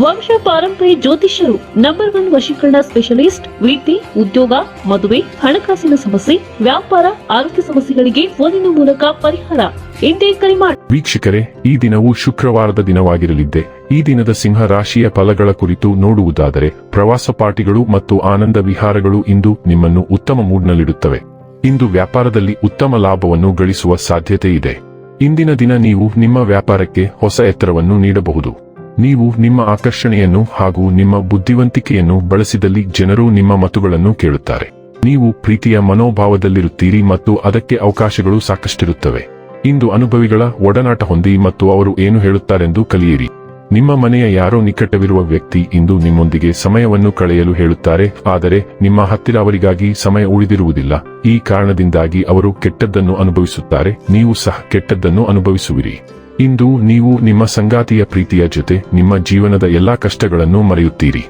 ವಂಶ ಪಾರಂಪರ್ಯ ಜ್ಯೋತಿಷ್ಯರು ನಂಬರ್ ಒನ್ ವಶೀಕರಣ ಸ್ಪೆಷಲಿಸ್ಟ್ ವಿದ್ಯೆ ಉದ್ಯೋಗ, ಮದುವೆ, ಹಣಕಾಸಿನ ಸಮಸ್ಯೆ, ವ್ಯಾಪಾರ, ಆರೋಗ್ಯ ಸಮಸ್ಯೆಗಳಿಗೆ ಫೋನಿನ ಮೂಲಕ ಪರಿಹಾರ. ಇಂದೇ ಕರೆ ಮಾಡಿ ವೀಕ್ಷಕರೇ, ಈ ದಿನವು ಶುಕ್ರವಾರದ ದಿನವಾಗಿರಲಿದ್ದೆ. ಈ ದಿನದ ಸಿಂಹ ರಾಶಿಯ ಫಲಗಳ ಕುರಿತು ನೋಡುವುದಾದರೆ, ಪ್ರವಾಸ ಪಾರ್ಟಿಗಳು ಮತ್ತು ಆನಂದ ವಿಹಾರಗಳು ಇಂದು ನಿಮ್ಮನ್ನು ಉತ್ತಮ ಮೂಡ್ನಲ್ಲಿಡುತ್ತವೆ ಇಂದು ವ್ಯಾಪಾರದಲ್ಲಿ ಉತ್ತಮ ಲಾಭವನ್ನು ಗಳಿಸುವ ಸಾಧ್ಯತೆ ಇದೆ ಇಂದಿನ ದಿನ ನೀವು ನಿಮ್ಮ ವ್ಯಾಪಾರಕ್ಕೆ ಹೊಸ ಎತ್ತರವನ್ನು ನೀಡಬಹುದು. ನೀವು ನಿಮ್ಮ ಆಕರ್ಷಣೆಯನ್ನು ಹಾಗೂ ನಿಮ್ಮ ಬುದ್ಧಿವಂತಿಕೆಯನ್ನು ಬಳಸಿದಲ್ಲಿ ಜನರು ನಿಮ್ಮ ಮತುಗಳನ್ನು ಕೇಳುತ್ತಾರೆ. ನೀವು ಪ್ರೀತಿಯ ಮನೋಭಾವದಲ್ಲಿರುತ್ತೀರಿ ಮತ್ತು ಅದಕ್ಕೆ ಅವಕಾಶಗಳು ಸಾಕಷ್ಟಿರುತ್ತವೆ. ಇಂದು ಅನುಭವಿಗಳ ಒಡನಾಟ ಹೊಂದಿ ಮತ್ತು ಅವರು ಏನು ಹೇಳುತ್ತಾರೆಂದು ಕಲಿಯಿರಿ. ನಿಮ್ಮ ಮನೆಯ ಯಾರೋ ನಿಕಟವಿರುವ ವ್ಯಕ್ತಿ ಇಂದು ನಿಮ್ಮೊಂದಿಗೆ ಸಮಯವನ್ನು ಕಳೆಯಲು ಹೇಳುತ್ತಾರೆ, ಆದರೆ ನಿಮ್ಮ ಹತ್ತಿರ ಅವರಿಗಾಗಿ ಸಮಯ ಉಳಿದಿರುವುದಿಲ್ಲ. ಈ ಕಾರಣದಿಂದಾಗಿ ಅವರು ಕೆಟ್ಟದ್ದನ್ನು ಅನುಭವಿಸುತ್ತಾರೆ, ನೀವು ಸಹ ಕೆಟ್ಟದ್ದನ್ನು ಅನುಭವಿಸುವಿರಿ. ಇಂದು ನೀವು ನಿಮ್ಮ ಸಂಗಾತಿಯ ಪ್ರೀತಿಯ ಜೊತೆ ನಿಮ್ಮ ಜೀವನದ ಎಲ್ಲಾ ಕಷ್ಟಗಳನ್ನು ಮರೆಯುತ್ತೀರಿ.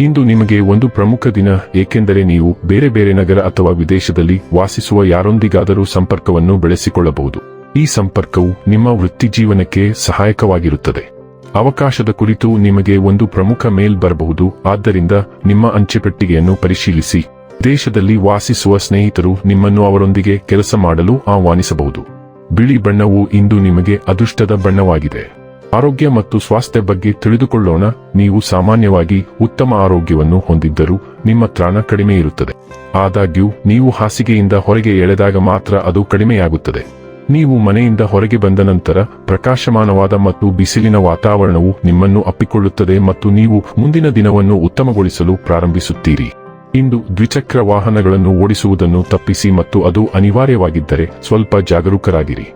ಇಂದು ನಿಮಗೆ ಒಂದು ಪ್ರಮುಖ ದಿನ, ಏಕೆಂದರೆ ನೀವು ಬೇರೆ ಬೇರೆ ನಗರ ಅಥವಾ ವಿದೇಶದಲ್ಲಿ ವಾಸಿಸುವ ಯಾರೊಂದಿಗಾದರೂ ಸಂಪರ್ಕವನ್ನು ಬೆಳೆಸಿಕೊಳ್ಳಬಹುದು. ಈ ಸಂಪರ್ಕವು ನಿಮ್ಮ ವೃತ್ತಿ ಜೀವನಕ್ಕೆ ಸಹಾಯಕವಾಗಿರುತ್ತದೆ. ಅವಕಾಶದ ಕುರಿತು ನಿಮಗೆ ಒಂದು ಪ್ರಮುಖ ಮೇಲ್ ಬರಬಹುದು, ಆದ್ದರಿಂದ ನಿಮ್ಮ ಅಂಚೆಪೆಟ್ಟಿಗೆಯನ್ನು ಪರಿಶೀಲಿಸಿ. ದೇಶದಲ್ಲಿ ವಾಸಿಸುವ ಸ್ನೇಹಿತರು ನಿಮ್ಮನ್ನು ಅವರೊಂದಿಗೆ ಕೆಲಸ ಮಾಡಲು ಆಹ್ವಾನಿಸಬಹುದು. ಬಿಳಿ ಬಣ್ಣವು ಇಂದು ನಿಮಗೆ ಅದೃಷ್ಟದ ಬಣ್ಣವಾಗಿದೆ. ಆರೋಗ್ಯ ಮತ್ತು ಸ್ವಾಸ್ಥ್ಯ ಬಗ್ಗೆ ತಿಳಿದುಕೊಳ್ಳೋಣ, ನೀವು ಸಾಮಾನ್ಯವಾಗಿ ಉತ್ತಮ ಆರೋಗ್ಯವನ್ನು ಹೊಂದಿದ್ದರೂ ನಿಮ್ಮ ತ್ರಾಣ ಕಡಿಮೆ ಇರುತ್ತದೆ. ಆದಾಗ್ಯೂ, ನೀವು ಹಾಸಿಗೆಯಿಂದ ಹೊರಗೆ ಎಳೆದಾಗ ಮಾತ್ರ ಅದು ಕಡಿಮೆಯಾಗುತ್ತದೆ. ನೀವು ಮನೆಯಿಂದ ಹೊರಗೆ ಬಂದ ನಂತರ ಪ್ರಕಾಶಮಾನವಾದ ಮತ್ತು ಬಿಸಿಲಿನ ವಾತಾವರಣವು ನಿಮ್ಮನ್ನು ಅಪ್ಪಿಕೊಳ್ಳುತ್ತದೆ ಮತ್ತು ನೀವು ಮುಂದಿನ ದಿನವನ್ನು ಉತ್ತಮಗೊಳಿಸಲು ಪ್ರಾರಂಭಿಸುತ್ತೀರಿ. ಇಂದು ದ್ವಿಚಕ್ರ ವಾಹನಗಳನ್ನು ಓಡಿಸುವುದನ್ನು ತಪ್ಪಿಸಿ ಮತ್ತು ಅದು ಅನಿವಾರ್ಯವಾಗಿದ್ದರೆ ಸ್ವಲ್ಪ ಜಾಗರೂಕರಾಗಿರಿ.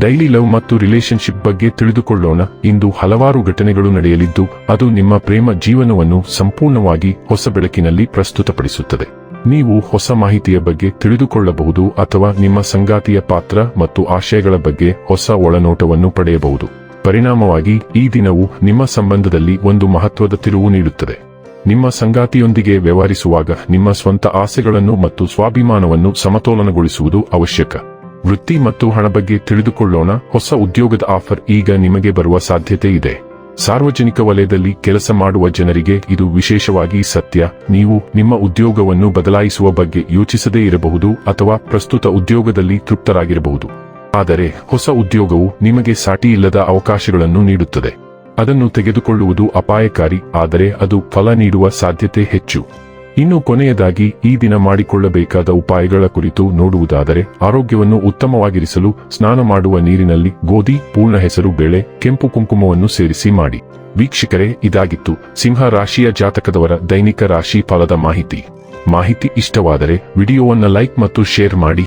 ಡೈಲಿ ಲವ್ ಮತ್ತು ರಿಲೇಶನ್ಶಿಪ್ ಬಗ್ಗೆ ತಿಳಿದುಕೊಳ್ಳೋಣ. ಇಂದು ಹಲವಾರು ಘಟನೆಗಳು ನಡೆಯಲಿದ್ದು, ಅದು ನಿಮ್ಮ ಪ್ರೇಮ ಜೀವನವನ್ನು ಸಂಪೂರ್ಣವಾಗಿ ಹೊಸ ಬೆಳಕಿನಲ್ಲಿ ಪ್ರಸ್ತುತಪಡಿಸುತ್ತದೆ. ನೀವು ಹೊಸ ಮಾಹಿತಿಯ ಬಗ್ಗೆ ತಿಳಿದುಕೊಳ್ಳಬಹುದು ಅಥವಾ ನಿಮ್ಮ ಸಂಗಾತಿಯ ಪಾತ್ರ ಮತ್ತು ಆಶಯಗಳ ಬಗ್ಗೆ ಹೊಸ ಒಳನೋಟವನ್ನು ಪಡೆಯಬಹುದು. ಪರಿಣಾಮವಾಗಿ, ಈ ದಿನವು ನಿಮ್ಮ ಸಂಬಂಧದಲ್ಲಿ ಒಂದು ಮಹತ್ವದ ತಿರುವು ನೀಡುತ್ತದೆ. ನಿಮ್ಮ ಸಂಗಾತಿಯೊಂದಿಗೆ ವ್ಯವಹರಿಸುವಾಗ ನಿಮ್ಮ ಸ್ವಂತ ಆಸೆಗಳನ್ನು ಮತ್ತು ಸ್ವಾಭಿಮಾನವನ್ನು ಸಮತೋಲನಗೊಳಿಸುವುದು ಅವಶ್ಯಕ. ವೃತ್ತಿ ಮತ್ತು ಹಣ ಬಗ್ಗೆ ತಿಳಿದುಕೊಳ್ಳೋಣ. ಹೊಸ ಉದ್ಯೋಗದ ಆಫರ್ ಈಗ ನಿಮಗೆ ಬರುವ ಸಾಧ್ಯತೆ ಇದೆ. ಸಾರ್ವಜನಿಕ ವಲಯದಲ್ಲಿ ಕೆಲಸ ಮಾಡುವ ಜನರಿಗೆ ಇದು ವಿಶೇಷವಾಗಿ ಸತ್ಯ. ನೀವು ನಿಮ್ಮ ಉದ್ಯೋಗವನ್ನು ಬದಲಾಯಿಸುವ ಬಗ್ಗೆ ಯೋಚಿಸದೇ ಇರಬಹುದು ಅಥವಾ ಪ್ರಸ್ತುತ ಉದ್ಯೋಗದಲ್ಲಿ ತೃಪ್ತರಾಗಿರಬಹುದು. ಆದರೆ ಹೊಸ ಉದ್ಯೋಗವು ನಿಮಗೆ ಸಾಟಿಯಿಲ್ಲದ ಅವಕಾಶಗಳನ್ನು ನೀಡುತ್ತದೆ. ಅದನ್ನು ತೆಗೆದುಕೊಳ್ಳುವುದು ಅಪಾಯಕಾರಿ, ಆದರೆ ಅದು ಫಲ ನೀಡುವ ಸಾಧ್ಯತೆ ಹೆಚ್ಚು. ಇನ್ನು ಕೊನೆಯದಾಗಿ, ಈ ದಿನ ಮಾಡಿಕೊಳ್ಳಬೇಕಾದ ಉಪಾಯಗಳ ಕುರಿತು ನೋಡುವುದಾದರೆ, ಆರೋಗ್ಯವನ್ನು ಉತ್ತಮವಾಗಿರಿಸಲು ಸ್ನಾನ ಮಾಡುವ ನೀರಿನಲ್ಲಿ ಗೋಧಿ, ಪೂರ್ಣ ಹೆಸರು ಬೇಳೆ, ಕೆಂಪು ಕುಂಕುಮವನ್ನು ಸೇರಿಸಿ ಮಾಡಿ. ವೀಕ್ಷಕರೇ, ಇದಾಗಿತ್ತು ಸಿಂಹ ರಾಶಿಯ ಜಾತಕದವರ ದೈನಿಕ ರಾಶಿ ಫಲದ ಮಾಹಿತಿ. ಮಾಹಿತಿ ಇಷ್ಟವಾದರೆ, ವಿಡಿಯೋವನ್ನು ಲೈಕ್ ಮತ್ತು ಶೇರ್ ಮಾಡಿ.